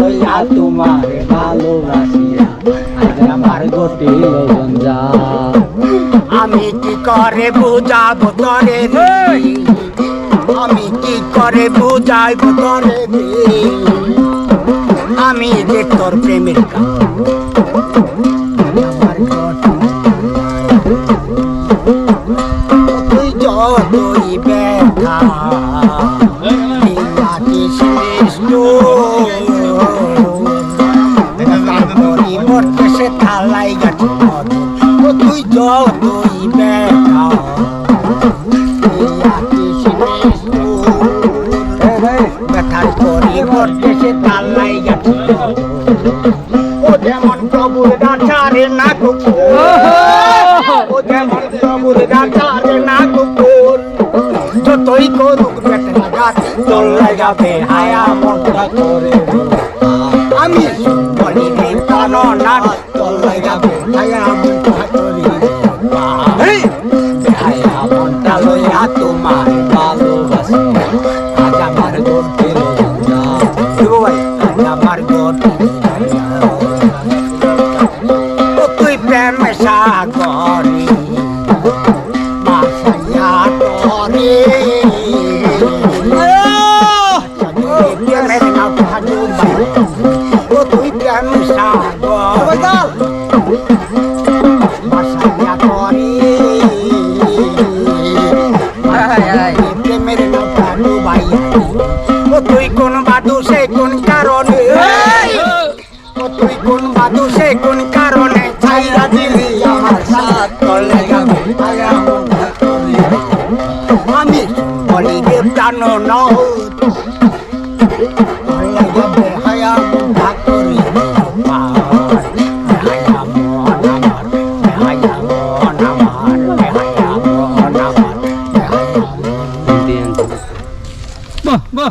লইয়া তোমার ভালোবাসিয়া আমার গতি লোজন আমি কি করে বুঝাবো তরে আমি কি করে বুঝাইবো তরে আমি যে তোর প্রেমের। তুই যতই ব্যথা সে থালাই গেছে ও তুই যতই সৃষ্ট ব্যথার পরিবর্তে সে তালাই গেছে ও যেমন প্রভুর গাছারে না ও যেমন প্রভুর গাছারে না কুকুর যতই করুক বেটা গাছ তোর লাগাবে হায়া মনটা করে আমি হায়া মনটা এই বেহায়া মনটা লইয়া তোমার ভালোবাসিয়া আজ আমার লোজন যা ভাই আমার গতি তুই প্রেম সাগরে মাসাইয়া তরে তুই প্রেম কোন বাদু সে কোন কারণে? তুই কোন বাদু সে কোন কারণে? ছাইরা দিলি আমার সাথ তলে। আমি বলি রে প্রাণ নও। বাহ বাহ।